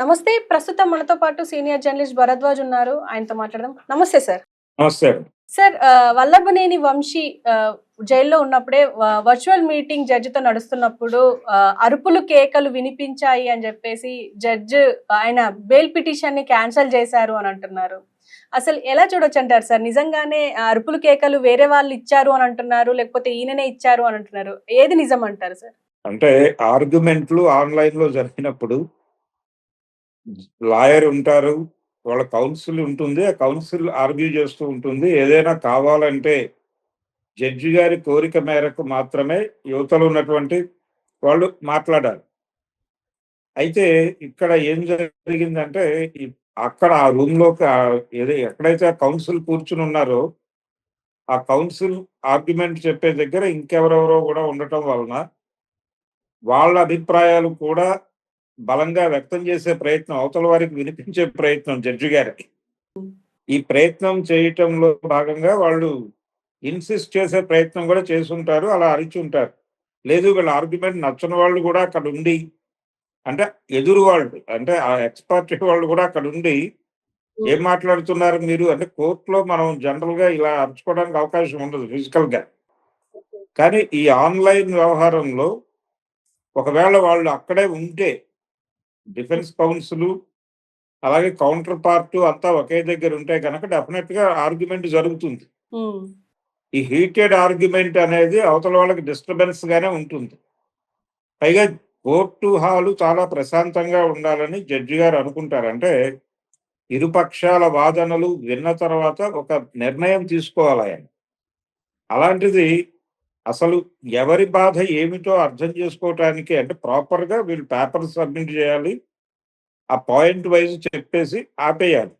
నమస్తే ప్రస్తుతం మనతో పాటు సీనియర్ జర్నలిస్ట్ భరద్వాజ్ ఉన్నారు. ఆయనతో మాట్లాడదాం. నమస్తే సార్. నమస్తే. సార్ వల్లభనేని వంశీ జైల్లో ఉన్నప్పుడే వర్చువల్ మీటింగ్ జడ్జితో నడుస్తున్నప్పుడు అరుపులు కేకలు వినిపించాయి అని చెప్పేసి జడ్జ్ ఆయన బెయిల్ పిటిషన్ని క్యాన్సిల్ చేశారు అని అంటున్నారు. అసలు ఎలా చూడొచ్చు అంటారు సార్? నిజంగానే అరుపులు కేకలు వేరే వాళ్ళు ఇచ్చారు అని అంటున్నారు లేకపోతే ఈయననే ఇచ్చారు అని అంటున్నారు. ఏది నిజం అంటారు సార్? అంటే ఆర్గ్యుమెంట్లు ఆన్లైన్లో జరిగినప్పుడు లాయర్ ఉంటారు వాళ్ళ కౌన్సిల్ ఉంటుంది ఆ కౌన్సిల్ ఆర్గ్యూ చేస్తూ ఉంటుంది. ఏదైనా కావాలంటే జడ్జి గారి కోరిక మేరకు మాత్రమే యువతలో ఉన్నటువంటి వాళ్ళు మాట్లాడాలి. అయితే ఇక్కడ ఏం జరిగిందంటే అక్కడ ఆ రూమ్లోకి ఏదో ఎక్కడైతే ఆ కౌన్సిల్ కూర్చుని ఉన్నారో ఆ కౌన్సిల్ ఆర్గ్యుమెంట్ చెప్పే దగ్గర ఇంకెవరెవరో కూడా ఉండటం వలన వాళ్ళ అభిప్రాయాలు కూడా బలంగా వ్యక్తం చేసే ప్రయత్నం అవతల వారికి వినిపించే ప్రయత్నం జడ్జి గారికి. ఈ ప్రయత్నం చేయటంలో భాగంగా వాళ్ళు ఇన్సిస్ట్ చేసే ప్రయత్నం కూడా చేసుంటారు అలా అరిచి ఉంటారు. లేదు వీళ్ళ ఆర్గ్యుమెంట్ నచ్చని వాళ్ళు కూడా అక్కడ ఉండి అంటే ఎదురు వాళ్ళు అంటే ఆ ఎక్స్పర్ట్ వాళ్ళు కూడా అక్కడ ఉండి ఏం మాట్లాడుతున్నారు మీరు అంటే కోర్టులో మనం జనరల్గా ఇలా అరుచుకోవడానికి అవకాశం ఉండదు ఫిజికల్గా కానీ ఈ ఆన్లైన్ వ్యవహారంలో ఒకవేళ వాళ్ళు అక్కడే ఉంటే డిఫెన్స్ కౌన్సిల్ అలాగే కౌంటర్ పార్ట్ అంతా ఒకే దగ్గర ఉంటే కనుక డెఫినెట్గా ఆర్గ్యుమెంట్ జరుగుతుంది. ఈ హీటెడ్ ఆర్గ్యుమెంట్ అనేది అవతల వాళ్ళకి డిస్టర్బెన్స్ గానే ఉంటుంది. పైగా కోర్టు హాలు చాలా ప్రశాంతంగా ఉండాలని జడ్జి గారు అనుకుంటారు. అంటే ఇరుపక్షాల వాదనలు విన్న తర్వాత ఒక నిర్ణయం తీసుకోవాలి ఆయన. అలాంటిది అసలు ఎవరి బాధ ఏమిటో అర్థం చేసుకోవటానికి అంటే ప్రాపర్గా వీళ్ళు పేపర్ సబ్మిట్ చేయాలి. ఆ పాయింట్ వైజ్ చెప్పేసి ఆపేయాలి.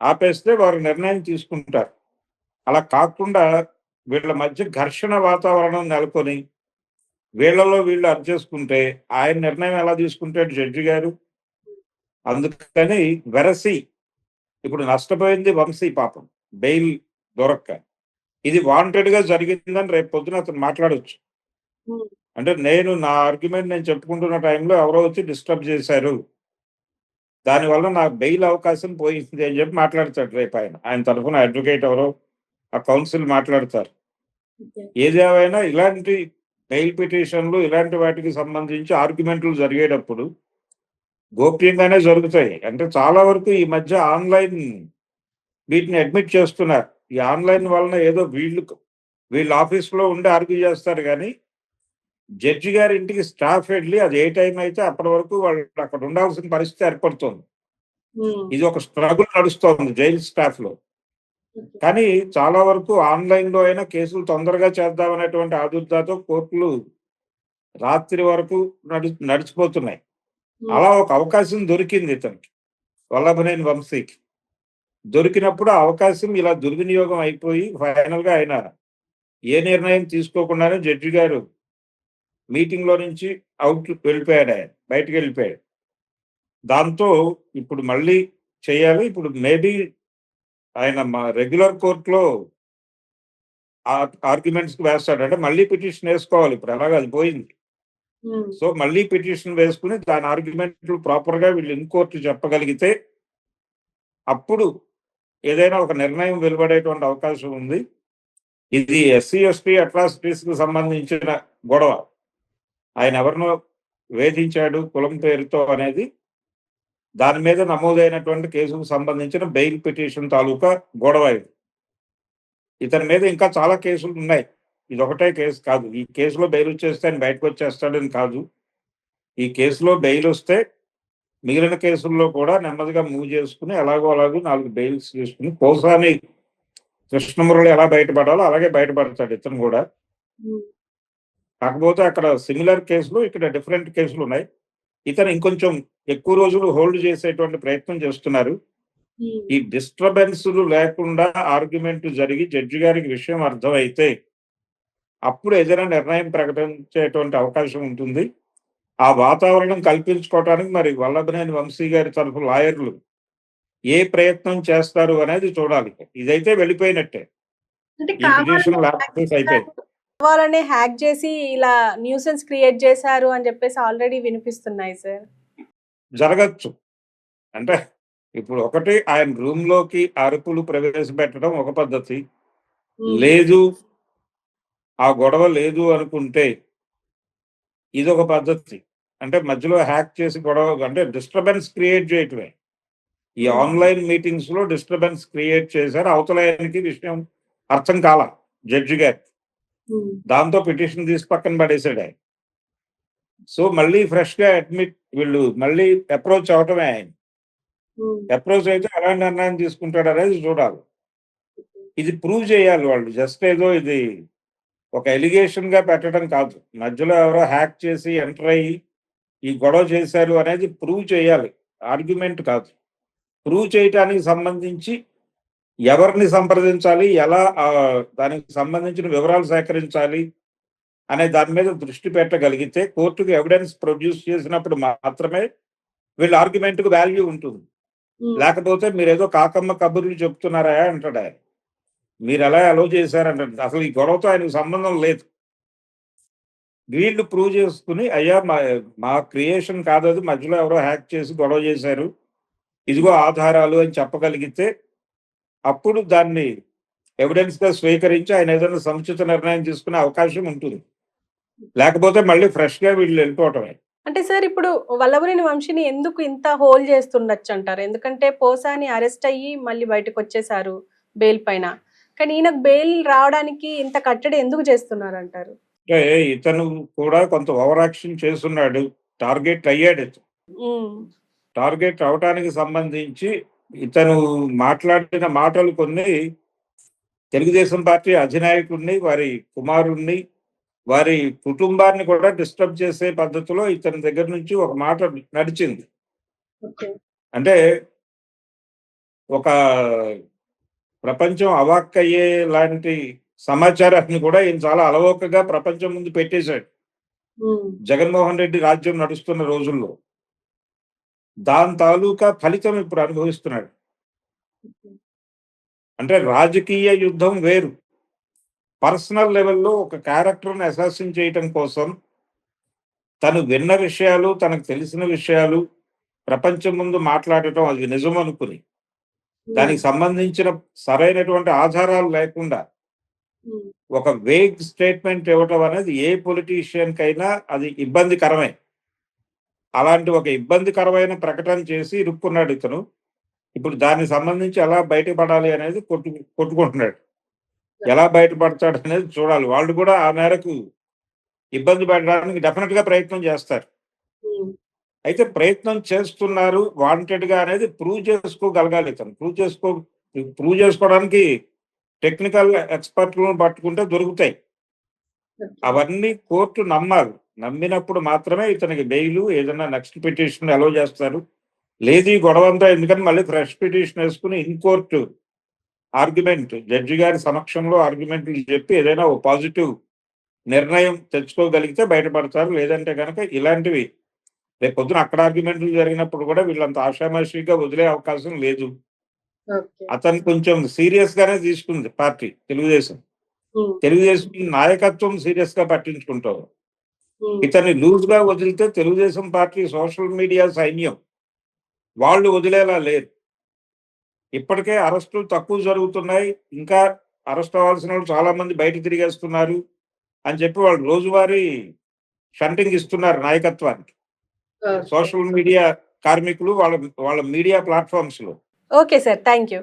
ఆపేస్తే వారు నిర్ణయం తీసుకుంటారు. అలా కాకుండా వీళ్ళ మధ్య ఘర్షణ వాతావరణం నెలకొని వీళ్ళలో వీళ్ళు అర్థేసుకుంటే ఆయన నిర్ణయం ఎలా తీసుకుంటాడు జడ్జి గారు? అందుకని వెరసి ఇప్పుడు నష్టపోయింది వంశీ పాపం బెయిల్ దొరక్క. ఇది వాంటెడ్గా జరిగిందని రేపు పొద్దున అతను మాట్లాడొచ్చు. ఉమ్, అంటే నేను నా ఆర్గ్యుమెంట్ నేను చెప్పుకుంటున్న టైంలో ఎవరో వచ్చి డిస్టర్బ్ చేశారు. దానివల్ల నాకు బెయిల్ అవకాశం పోయింది అని చెప్పి మాట్లాడతాడు రేపు ఆయన. ఆయన తరఫున అడ్వకేట్ ఎవరో ఆ కౌన్సిల్ మాట్లాడతారు. ఏదేమైనా ఇలాంటి బెయిల్ పిటిషన్లు ఇలాంటి వాటికి సంబంధించి ఆర్గ్యుమెంట్లు జరిగేటప్పుడు గోప్యంగానే జరుగుతాయి. అంటే చాలా వరకు ఈ మధ్య ఆన్లైన్ వీటిని అడ్మిట్ చేస్తున్నారు. ఈ ఆన్లైన్ వలన ఏదో వీళ్ళు వీళ్ళ ఆఫీస్లో ఉండి ఆర్గ్యూ చేస్తారు కానీ జడ్జి గారి ఇంటికి స్టాఫ్ వెళ్ళి అది ఏ టైం అయితే అప్పటి వరకు వాళ్ళు అక్కడ ఉండాల్సిన పరిస్థితి ఏర్పడుతుంది. ఇది ఒక స్ట్రగుల్ నడుస్తోంది జైలు స్టాఫ్లో. కానీ చాలా వరకు ఆన్లైన్లో అయినా కేసులు తొందరగా చేద్దామనేటువంటి ఆదుర్దాతో కోర్టులు రాత్రి వరకు నడి నడిచిపోతున్నాయి. అలా ఒక అవకాశం దొరికింది ఇతనికి వల్లభనేని వంశీకి. దొరికినప్పుడు అవకాశం ఇలా దుర్వినియోగం అయిపోయి ఫైనల్గా ఆయన ఏ నిర్ణయం తీసుకోకుండానే జడ్జి గారు మీటింగ్లో నుంచి అవుట్ వెళ్ళిపోయాడు ఆయన బయటకు వెళ్ళిపోయాడు. దాంతో ఇప్పుడు మళ్ళీ చేయాలి ఇప్పుడు మేబీ ఆయన మా రెగ్యులర్ కోర్టులో ఆర్గ్యుమెంట్స్కి వేస్తాడు. అంటే మళ్ళీ పిటిషన్ వేసుకోవాలి ఇప్పుడు ఎలాగ అది పోయింది. సో మళ్ళీ పిటిషన్ వేసుకుని దాని ఆర్గ్యుమెంట్లు ప్రాపర్గా వీళ్ళు ఇన్కోర్టు చెప్పగలిగితే అప్పుడు ఏదైనా ఒక నిర్ణయం వెలువడేటువంటి అవకాశం ఉంది. ఇది ఎస్సీ ఎస్టీ అట్రాసిటీస్కు సంబంధించిన గొడవ. ఆయన ఎవరినో వేధించాడు కులం పేరుతో అనేది దాని మీద నమోదైనటువంటి కేసుకు సంబంధించిన బెయిల్ పిటిషన్ తాలూకా గొడవ ఇది. ఇతని మీద ఇంకా చాలా కేసులు ఉన్నాయి. ఇది ఒకటే కేసు కాదు. ఈ కేసులో బెయిల్ వచ్చేస్తే ఆయన బయటకు వచ్చేస్తాడని కాదు. ఈ కేసులో బెయిల్ వస్తే మిగిలిన కేసుల్లో కూడా నెమ్మదిగా మూవ్ చేసుకుని ఎలాగో అలాగో నాలుగు బెయిల్స్ తీసుకుని కోసాని కృష్ణమురళి ఎలా బయటపడాలో అలాగే బయటపడతాడు ఇతను కూడా. కాకపోతే అక్కడ సిమిలర్ కేసులు ఇక్కడ డిఫరెంట్ కేసులు ఉన్నాయి. ఇతను ఇంకొంచెం ఎక్కువ రోజులు హోల్డ్ చేసేటువంటి ప్రయత్నం చేస్తున్నారు. ఈ డిస్టర్బెన్స్ లేకుండా ఆర్గ్యుమెంట్ జరిగి జడ్జి గారికి విషయం అర్థమైతే అప్పుడు ఏదైనా నిర్ణయం ప్రకటించేటువంటి అవకాశం ఉంటుంది. ఆ వాతావరణం కల్పించుకోవటానికి మరి వల్లభనేని వంశీ గారి తరఫు లాయర్లు ఏ ప్రయత్నం చేస్తారు అనేది చూడాలి. ఇదైతే వెళ్ళిపోయినట్టే. అయిపోయింది. కావాలనే హ్యాక్ చేసి ఇలా న్యూసెన్స్ క్రియేట్ చేశారు అని చెప్పేసి ఆల్రెడీ వినిపిస్తున్నాయి సార్. జరగచ్చు. అంటే ఇప్పుడు ఒకటి ఆయన రూమ్లోకి అరుపులు ప్రవేశపెట్టడం ఒక పద్ధతి. లేదు. ఆ గొడవ లేదు అనుకుంటే ఇది ఒక పద్ధతి. అంటే మధ్యలో హ్యాక్ చేసి గొడవ అంటే డిస్టర్బెన్స్ క్రియేట్ చేయటమే. ఈ Hmm. ఆన్లైన్ మీటింగ్స్లో డిస్టర్బెన్స్ క్రియేట్ చేశారు. అవతలాయనికి విషయం అర్థం కాల జడ్జి గారు. దాంతో పిటిషన్ తీసి పక్కన పడేసాడు ఆయన. సో మళ్ళీ ఫ్రెష్గా అడ్మిట్ వీళ్ళు మళ్ళీ అప్రోచ్ అవటమే ఆయన. అప్రోచ్ అయితే ఎలాంటి నిర్ణయం తీసుకుంటాడు అనేది చూడాలి. ఇది ప్రూవ్ చేయాలి వాళ్ళు. జస్ట్ ఏదో ఇది ఒక ఎలిగేషన్గా పెట్టడం కాదు. మధ్యలో ఎవరో హ్యాక్ చేసి ఎంటర్ అయ్యి ఈ గొడవ చేశారు అనేది ప్రూవ్ చేయాలి. ఆర్గ్యుమెంట్ కాదు. ప్రూవ్ చేయటానికి సంబంధించి ఎవరిని సంప్రదించాలి? ఎలా దానికి సంబంధించిన వివరాలు సేకరించాలి? అనే దాని మీద దృష్టి పెట్టగలిగితే కోర్టుకు ఎవిడెన్స్ ప్రొడ్యూస్ చేసినప్పుడు మాత్రమే వీళ్ళ ఆర్గ్యుమెంట్కు వాల్యూ ఉంటుంది. లేకపోతే మీరు ఏదో కాకమ్మ కబుర్లు చెప్తున్నారా అంటాడు ఆయన. మీరు ఎలా అలో చేశారంటాడు అసలు ఈ గొడవతో ఆయనకు సంబంధం లేదు. వీళ్ళు ప్రూవ్ చేసుకుని అయ్యా మా మా క్రియేషన్ కాదది మధ్యలో ఎవరో హ్యాక్ చేసి గొడవ చేశారు. ఇదిగో ఆధారాలు అని చెప్పగలిగితే అప్పుడు దాన్ని ఎవిడెన్స్గా స్వీకరించి ఆయన ఏదైనా సముచిత నిర్ణయం తీసుకునే అవకాశం ఉంటుంది. లేకపోతే మళ్ళీ ఫ్రెష్గా వీళ్ళు వెళ్ళిపోవటమే. అంటే సార్ ఇప్పుడు వల్లవరిని వంశీని ఎందుకు ఇంత హోల్ చేస్తుండొచ్చు అంటారు? ఎందుకంటే పోసాని అరెస్ట్ అయ్యి మళ్ళీ బయటకు వచ్చేసారు బెయిల్ పైన. కానీ ఈయనకు బెయిల్ రావడానికి ఇంత కట్టడి ఎందుకు చేస్తున్నారు అంటారు అంటే ఇతను కూడా కొంత ఓవర్ యాక్షన్ చేస్తున్నాడు. టార్గెట్ అయ్యాడు. టార్గెట్ అవటానికి సంబంధించి ఇతను మాట్లాడిన మాటలు కొన్ని తెలుగుదేశం పార్టీ అధినాయకుడిని వారి కుమారుణ్ణి వారి కుటుంబాన్ని కూడా డిస్టర్బ్ చేసే పద్ధతిలో ఇతని దగ్గర నుంచి ఒక మాట నడిచింది. అంటే ఒక ప్రపంచం అవాక్కయ్యే లాంటి సమాచారాన్ని కూడా ఈయన చాలా అలవోకగా ప్రపంచం ముందు పెట్టేశాడు. జగన్మోహన్ రెడ్డి రాజ్యం నడుస్తున్న రోజుల్లో దాని తాలూకా ఫలితం ఇప్పుడు అనుభవిస్తున్నాడు. అంటే రాజకీయ యుద్ధం వేరు. పర్సనల్ లెవెల్లో ఒక క్యారెక్టర్ని అసాసిన్ చేయటం కోసం తను విన్న విషయాలు తనకు తెలిసిన విషయాలు ప్రపంచం ముందు మాట్లాడటం అది నిజం అనుకుని దానికి సంబంధించిన సరైనటువంటి ఆధారాలు లేకుండా ఒక వేగ్ స్టేట్మెంట్ ఇవ్వటం అనేది ఏ పొలిటీషియన్ కైనా అది ఇబ్బందికరమే. అలాంటి ఒక ఇబ్బందికరమైన ప్రకటన చేసి ఇరుక్కున్నాడు ఇతను. ఇప్పుడు దానికి సంబంధించి ఎలా బయటపడాలి అనేది కొట్టు కొట్టుకుంటున్నాడు. ఎలా బయటపడతాడు అనేది చూడాలి. వాళ్ళు కూడా ఆ మేరకు ఇబ్బంది పడడానికి డెఫినెట్గా ప్రయత్నం చేస్తారు. అయితే ప్రయత్నం చేస్తున్నారు వాంటెడ్గా అనేది ప్రూవ్ చేసుకోగలగాలి ఇతను. ప్రూవ్ చేసుకో ప్రూవ్ చేసుకోవడానికి టెక్నికల్ ఎక్స్పర్ట్లను పట్టుకుంటే దొరుకుతాయి. అవన్నీ కోర్టు నమ్మాలి. నమ్మినప్పుడు మాత్రమే ఇతనికి బెయిల్ ఏదైనా నెక్స్ట్ పిటిషన్ అలో చేస్తారు. లేదు ఈ గొడవ అంతా ఎందుకని మళ్ళీ ఫ్రెష్ పిటిషన్ వేసుకుని ఇన్ కోర్టు ఆర్గ్యుమెంట్ జడ్జి గారి సమక్షంలో ఆర్గ్యుమెంట్లు చెప్పి ఏదైనా ఓ పాజిటివ్ నిర్ణయం తెచ్చుకోగలిగితే బయటపడతారు. లేదంటే కనుక ఇలాంటివి రేపు పొద్దున అక్కడ ఆర్గ్యుమెంట్లు జరిగినప్పుడు కూడా వీళ్ళంత ఆషామాషిగా వదిలే అవకాశం లేదు. అతను కొంచెం సీరియస్ గానే తీసుకుంది పార్టీ తెలుగుదేశం. తెలుగుదేశం నాయకత్వం సీరియస్గా పట్టించుకుంటారు ఇతన్ని లూజ్గా వదిలితే తెలుగుదేశం పార్టీ సోషల్ మీడియా సైన్యం వాళ్ళు వదిలేలా లేరు ఇప్పటికే అరెస్టులు తక్కువ జరుగుతున్నాయి. ఇంకా అరెస్ట్ అవ్వాల్సిన వాళ్ళు చాలా మంది బయట తిరిగేస్తున్నారు అని చెప్పి వాళ్ళు రోజువారీ షంటింగ్ ఇస్తున్నారు నాయకత్వానికి. సోషల్ మీడియా కార్మికులు వాళ్ళ వాళ్ళ మీడియా ప్లాట్ఫామ్స్లో. Okay sir thank you